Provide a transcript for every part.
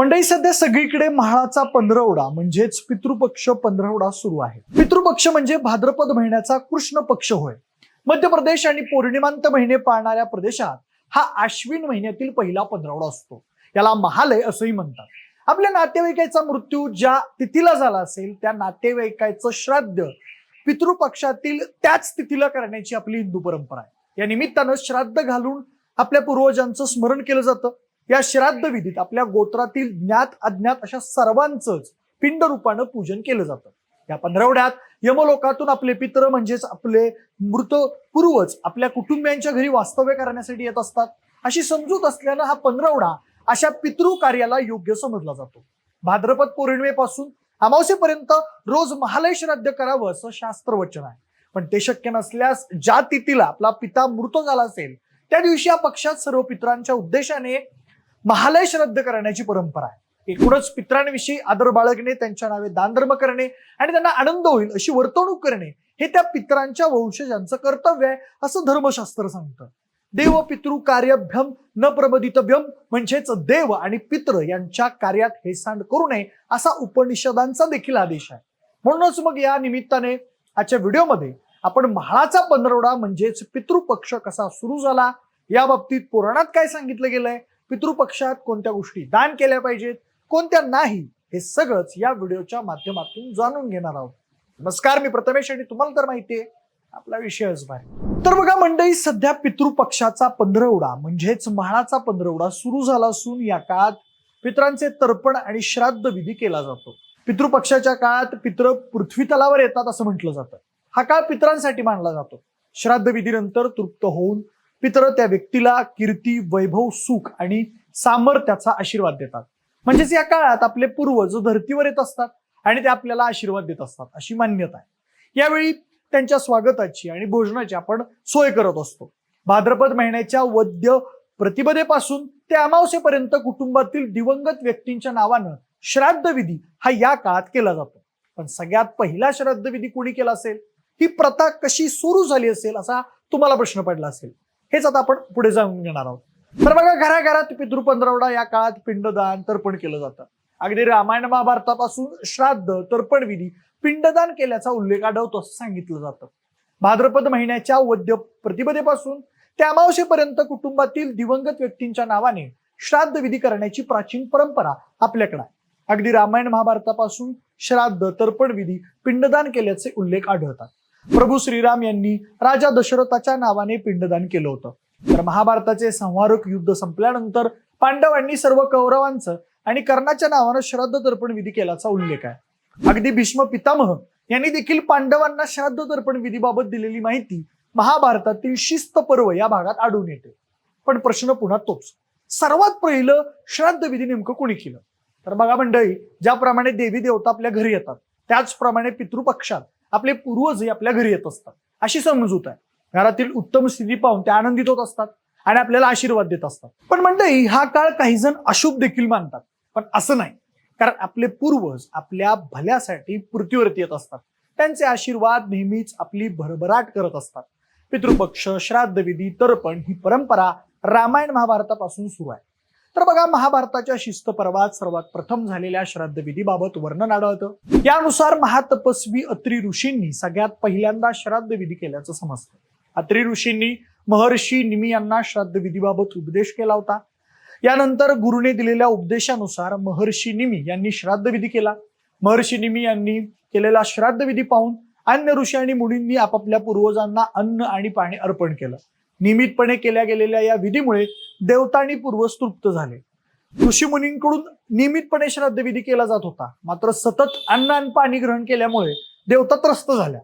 मंडळी सध्या सगळीकडे म्हाळाचा पंधरवडा म्हणजेच पितृपक्ष पंधरवडा सुरू आहे. पितृपक्ष म्हणजे भाद्रपद महिन्याचा कृष्ण पक्ष होय. मध्य प्रदेश आणि पौर्णिमांत महिने पाळणाऱ्या प्रदेशात हा आश्विन महिन्यातील पहिला पंधरवडा असतो. याला महालय असंही म्हणतात. आपल्या नातेवाईकाचा मृत्यू ज्या तिथीला झाला असेल त्या नातेवाईकाचं श्राद्ध पितृपक्षातील त्याच तिथीला करण्याची आपली हिंदू परंपरा आहे. या निमित्तानं श्राद्ध घालून आपल्या पूर्वजांचं स्मरण केलं जातं. या श्राद्ध विधीत आपल्या गोत्रातील ज्ञात अज्ञात अशा सर्वांचंच पिंड रूपानं पूजन केलं जातं. या पंधरवड्यात यमलोकातून आपले पित्र म्हणजेच आपले मृत पूर्वज आपल्या कुटुंबियांच्या घरी वास्तव्य करण्यासाठी येत असतात. अशी समजूत असल्यानं हा पंधरवडा अशा पितृ कार्याला योग्य समजला जातो. भाद्रपद पौर्णिमेपासून अमावस्येपर्यंत रोज महालय श्राद्ध करावं असं शास्त्र वचन आहे. पण ते शक्य नसल्यास ज्या तिथीला आपला पिता मृत झाला असेल त्या दिवशी या पक्षात सर्व पित्रांच्या उद्देशाने महालय श्रद्ध करण्याची परंपरा आहे. एकूणच पित्रांविषयी आदर बाळगणे त्यांच्या नावे दानधर्म करणे आणि त्यांना आनंद होईल अशी वर्तवणूक करणे हे त्या पित्रांच्या वंशजांचं कर्तव्य आहे असं धर्मशास्त्र सांगतं. देव पितृ कार्यभ्यम न प्रबदितभ्यम म्हणजेच देव आणि पित्र यांच्या कार्यात हेसांड करू नये असा उपनिषदांचा देखील आदेश आहे. म्हणूनच मग या निमित्ताने आजच्या व्हिडिओमध्ये आपण म्हाळाचा पंधरवडा म्हणजेच पितृपक्ष कसा सुरू झाला या बाबतीत पुराणात काय सांगितलं गेलंय पितृपक्षात कोणत्या गोष्टी दान केल्या पाहिजेत कोणत्या नाही हे सगळंच या व्हिडिओच्या माध्यमातून जाणून घेणार आहोत. नमस्कार मी प्रथमेश आणि तुम्हाला तर माहितीये आपला विषयच बाहेर तर बघा मंडळी सध्या पितृपक्षाचा पंधरवडा म्हणजेच म्हाळाचा पंधरवडा सुरू झाला असून या काळात पित्रांचे तर्पण आणि श्राद्ध विधी केला जातो. पितृपक्षाच्या काळात पित्र पृथ्वी तलावर येतात असं म्हटलं जातं. हा काळ पित्रांसाठी मानला जातो. श्राद्ध विधीनंतर तृप्त होऊन पितर त्या व्यक्तीला कीर्ती वैभव सुख आणि सामर्थ्याचा आशीर्वाद देतात. म्हणजेच या काळात आपले पूर्वज धर्तीवर येत असतात आणि ते आपल्याला आशीर्वाद देत असतात अशी मान्यता आहे. यावेळी त्यांच्या स्वागताची आणि भोजनाची आपण सोय करत असतो. भाद्रपद महिन्याच्या वद्य प्रतिपदेपासून ते अमावस्येपर्यंत कुटुंबातील दिवंगत व्यक्तींच्या नावानं श्राद्धविधी हा या काळात केला जातो. पण सगळ्यात पहिला श्राद्धविधी कुणी कोणी केला असेल? ही प्रथा कशी सुरू झाली असेल असा तुम्हाला प्रश्न पडला असेल. हेच आता आपण पुढे जाऊन घेणार आहोत. तर बघा घराघरात पितृपंधरवडा या काळात पिंडदान तर्पण केलं जातं. अगदी रामायण महाभारतापासून श्राद्ध तर्पण विधी पिंडदान केल्याचा उल्लेख आढळतो असं सांगितलं जातं. भाद्रपद महिन्याच्या वद्य प्रतिपदेपासून ते कुटुंबातील दिवंगत व्यक्तींच्या नावाने श्राद्ध विधी करण्याची प्राचीन परंपरा आपल्याकडे आहे. अगदी रामायण महाभारतापासून श्राद्ध तर्पण विधी पिंडदान केल्याचे उल्लेख आढळतात. प्रभू श्रीराम यांनी राजा दशरथाच्या नावाने पिंडदान केलं होतं. तर महाभारताचे संहारक युद्ध संपल्यानंतर पांडवांनी सर्व कौरवांचं आणि कर्णाच्या नावानं श्राद्ध तर्पण विधी केल्याचा उल्लेख आहे. अगदी भीष्म पितामह यांनी देखील पांडवांना श्राद्ध तर्पण विधीबाबत दिलेली माहिती महाभारतातील शिस्त पर्व या भागात आढळून येते. पण प्रश्न पुन्हा तोच. सर्वात पहिलं श्राद्ध विधी नेमकं कोणी केलं? तर बघा मंडळी ज्याप्रमाणे देवी देवता आपल्या घरी येतात त्याचप्रमाणे पितृपक्षात आपले पूर्वजही आपल्या घरी येत असतात. अशी समजूत आहे. घरातील उत्तम स्थिती पाहून ते आनंदित होत असतात आणि आपल्याला आशीर्वाद देत असतात. पण म्हणतंय हा काळ काही जण अशुभ देखील मानतात. पण असं नाही. कारण आपले पूर्वज आपल्या भल्यासाठी पृथ्वीवरती येत असतात. त्यांचे आशीर्वाद नेहमीच आपली भरभराट करत असतात. पितृपक्ष श्राद्धविधी तर्पण ही परंपरा रामायण महाभारतापासून सुरू आहे. तर बघा महाभारताच्या शिस्त पर्वात सर्वात प्रथम झालेल्या श्राद्धविधीबाबत वर्णन आढळतं. यानुसार महातपस्वी अत्री ऋषींनी सगळ्यात पहिल्यांदा श्राद्ध विधी केल्याचं समजतं. अत्री ऋषींनी महर्षी निमी यांना श्राद्धविधीबाबत उपदेश केला होता. यानंतर गुरुने दिलेल्या उपदेशानुसार महर्षी निमी यांनी श्राद्ध विधी केला. महर्षी निमी यांनी केलेला श्राद्ध विधी पाहून अन्य ऋषी आणि मुनींनी आपापल्या पूर्वजांना अन्न आणि पाणी अर्पण केलं. नियमितपणे केल्या गेलेल्या या विधीमुळे देवता आणि पूर्वज तृप्त झाले. ऋषी मुनींकडून नियमितपणे श्राद्धविधी केला जात होता. मात्र सतत अन्न आणि पाणी ग्रहण केल्यामुळे देवता त्रस्त झाल्या.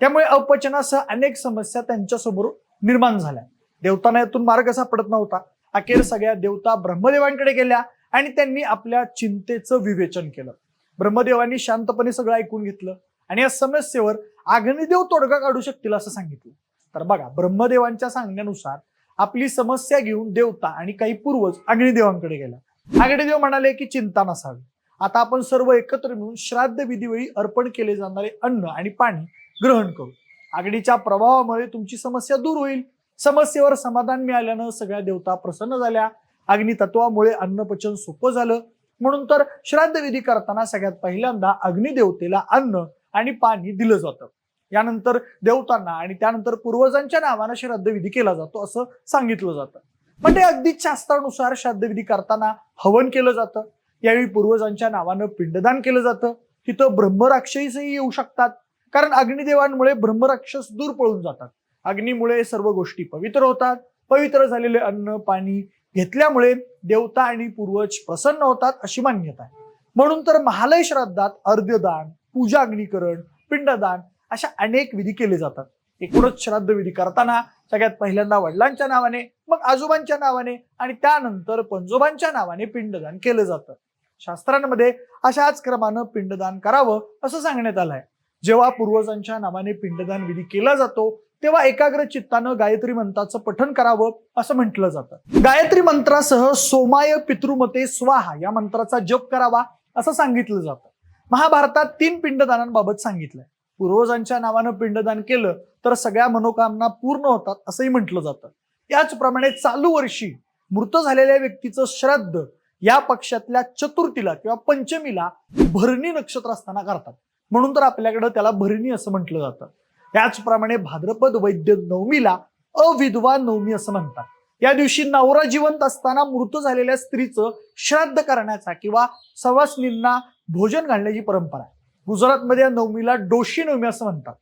त्यामुळे अपचनासह अनेक समस्या त्यांच्यासमोर निर्माण झाल्या. देवतांना यातून मार्ग सापडत नव्हता. अखेर सगळ्या देवता ब्रह्मदेवांकडे गेल्या आणि त्यांनी आपल्या चिंतेचं विवेचन केलं. ब्रह्मदेवांनी शांतपणे सगळं ऐकून घेतलं आणि या समस्येवर अग्निदेव तोडगा काढू शकतील असं सांगितलं. तर बघा ब्रह्मदेवांच्या सांगण्यानुसार आपली समस्या घेऊन देवता आणि काही पूर्वज अग्निदेवांकडे गेला. अग्निदेव म्हणाले की चिंता नसावी. आता आपण सर्व एकत्र मिळून श्राद्ध विधीवेळी अर्पण केले जाणारे अन्न आणि पाणी ग्रहण करू. अग्नीच्या प्रभावामुळे तुमची समस्या दूर होईल. समस्येवर समाधान मिळाल्यानं सगळ्या देवता प्रसन्न झाल्या. अग्नी तत्वामुळे अन्नपचन सोपं झालं. म्हणून तर श्राद्ध विधी करताना सगळ्यात पहिल्यांदा अग्निदेवतेला अन्न आणि पाणी दिलं जातं. यानंतर देवतांना आणि त्यानंतर पूर्वजांच्या नावानं श्राद्धविधी केला जातो असं सांगितलं जातं. म्हणजे अगदी शास्त्रानुसार श्राद्धविधी करताना हवन केलं जातं. यावेळी पूर्वजांच्या नावानं पिंडदान केलं जातं. तिथं ब्रह्मराक्षसही येऊ शकतात. कारण अग्निदेवांमुळे ब्रह्मराक्षस दूर पळून जातात. अग्नीमुळे सर्व गोष्टी पवित्र होतात. पवित्र झालेले अन्न पाणी घेतल्यामुळे देवता आणि पूर्वज प्रसन्न होतात अशी मान्यता आहे. म्हणून तर महालय श्राद्धात अर्ध्यदान पूजा अग्निकरण पिंडदान अशा अनेक विधी केले जातात. एकूणच श्राद्ध विधी करताना सगळ्यात पहिल्यांदा वडिलांच्या नावाने मग आजोबांच्या नावाने आणि त्यानंतर पंजोबांच्या नावाने पिंडदान केलं जातं. शास्त्रांमध्ये अशाच क्रमानं पिंडदान करावं असं सांगण्यात आलंय. जेव्हा पूर्वजांच्या नावाने पिंडदान विधी केला जातो तेव्हा एकाग्र चित्तानं गायत्री मंत्राचं पठण करावं असं म्हटलं जातं. गायत्री मंत्रासह सोमाय पितृमते स्वाहा या मंत्राचा जप करावा असं सांगितलं जातं. महाभारतात तीन पिंडदानांबाबत सांगितलंय. पूर्वजांच्या नावानं पिंडदान केलं तर सगळ्या मनोकामना पूर्ण होतात असंही म्हटलं जातं. याचप्रमाणे चालू वर्षी मृत झालेल्या व्यक्तीचं श्राद्ध या पक्षातल्या चतुर्थीला किंवा पंचमीला भरणी नक्षत्र असताना करतात. म्हणून तर आपल्याकडं त्याला भरणी असं म्हटलं जातं. त्याचप्रमाणे भाद्रपद वैद्य नवमीला अविधवा नवमी असं म्हणतात. या दिवशी नवरा जिवंत असताना मृत झालेल्या स्त्रीचं श्राद्ध करण्याचा किंवा सवासनींना भोजन घालण्याची परंपरा आहे. गुजरातमध्ये या नवमीला डोशी नवमी असं म्हणतात.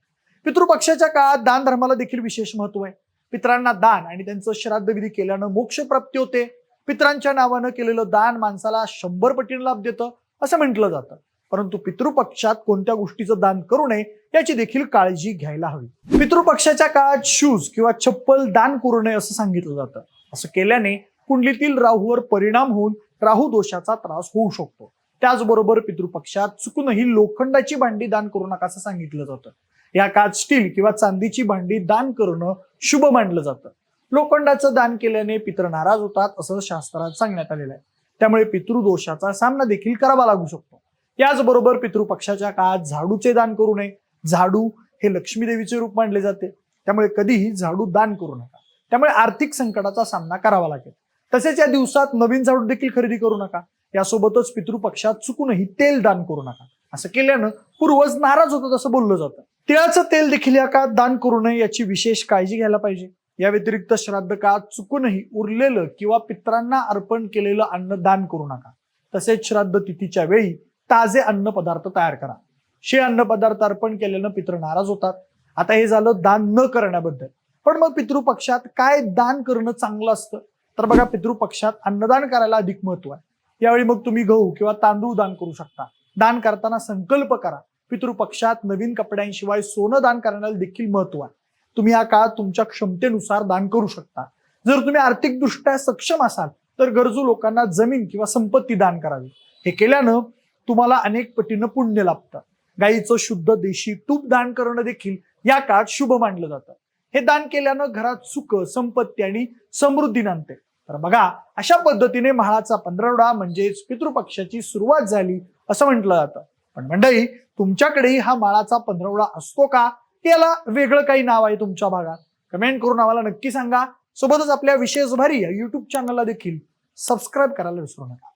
पितृपक्षाच्या काळात दान धर्माला देखील विशेष महत्त्व आहे. पितरांना दान आणि त्यांचं श्राद्धविधी केल्यानं मोक्ष प्राप्ती होते. पितरांच्या नावानं केलेलं दान माणसाला शंभर पटीने लाभ देतं असं म्हटलं जातं. परंतु पितृपक्षात कोणत्या गोष्टीचं दान करू नये याची देखील काळजी घ्यायला हवी. पितृपक्षाच्या काळात शूज किंवा चप्पल दान करू नये असं सांगितलं जातं. असं केल्याने कुंडलीतील राहूवर परिणाम होऊन राहू दोषाचा त्रास होऊ शकतो. त्याचबरोबर पितृपक्षात चुकूनही लोखंडाची भांडी दान करू नका असं सांगितलं जातं. या काळात स्टील किंवा चांदीची भांडी दान करणं शुभ मानलं जातं. लोखंडाचं दान केल्याने पितर नाराज होतात असं शास्त्रात सांगण्यात आलेलं आहे. त्यामुळे पितृदोषाचा सामना देखील करावा लागू शकतो. याचबरोबर पितृपक्षाच्या काळात झाडूचे दान करू नये. झाडू हे लक्ष्मी देवीचे रूप मानले जाते. त्यामुळे कधीही झाडू दान करू नका. त्यामुळे आर्थिक संकटाचा सामना करावा लागेल. तसेच या दिवसात नवीन झाडू देखील खरेदी करू नका. यासोबतच पितृपक्षात चुकूनही तेल दान करू नका. असं केल्यानं पूर्वज नाराज होतात असं बोललं जातं. तिळाचं तेल देखील या काळात दान करू नये याची विशेष काळजी घ्यायला पाहिजे. या व्यतिरिक्त श्राद्ध काळात चुकूनही उरलेलं किंवा पित्रांना अर्पण केलेलं अन्न दान करू नका. तसेच श्राद्ध तिथीच्या वेळी ताजे अन्न पदार्थ तयार करा. शे अन्न पदार्थ अर्पण केल्यानं पित्र नाराज होतात. आता हे झालं दान न करण्याबद्दल. पण मग पितृपक्षात काय दान करणं चांगलं असतं? तर बघा पितृपक्षात अन्नदान करायला अधिक महत्त्व आहे. यावेळी मग तुम्ही गहू किंवा तांदूळ दान करू शकता. दान करताना संकल्प करा. पितृपक्षात नवीन कपड्यांशिवाय सोनं दान करण्याला देखील महत्त्व आहे. तुम्ही या काळात तुमच्या क्षमतेनुसार दान करू शकता. जर तुम्ही आर्थिकदृष्ट्या सक्षम असाल तर गरजू लोकांना जमीन किंवा संपत्ती दान करावी. हे केल्यानं तुम्हाला अनेक पटीनं पुण्य लाभतं. गाईचं शुद्ध देशी तूप दान करणं देखील या काळात शुभ मानलं जातं. हे दान केल्यानं घरात सुख संपत्ती आणि समृद्धी नांदते. तर बघा अशा पद्धतीने महाळाचा पंधरवडा म्हणजेच पितृपक्षाची सुरुवात झाली असं म्हटलं जातं. पण मंडळी तुमच्याकडेही हा माळाचा पंधरवडा असतो का? की याला वेगळं काही नाव आहे तुमच्या भागात. कमेंट करून आम्हाला नक्की सांगा. सोबतच आपल्या विशेष भारी या युट्यूब चॅनलला देखील सबस्क्राईब करायला विसरू नका.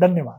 धन्यवाद.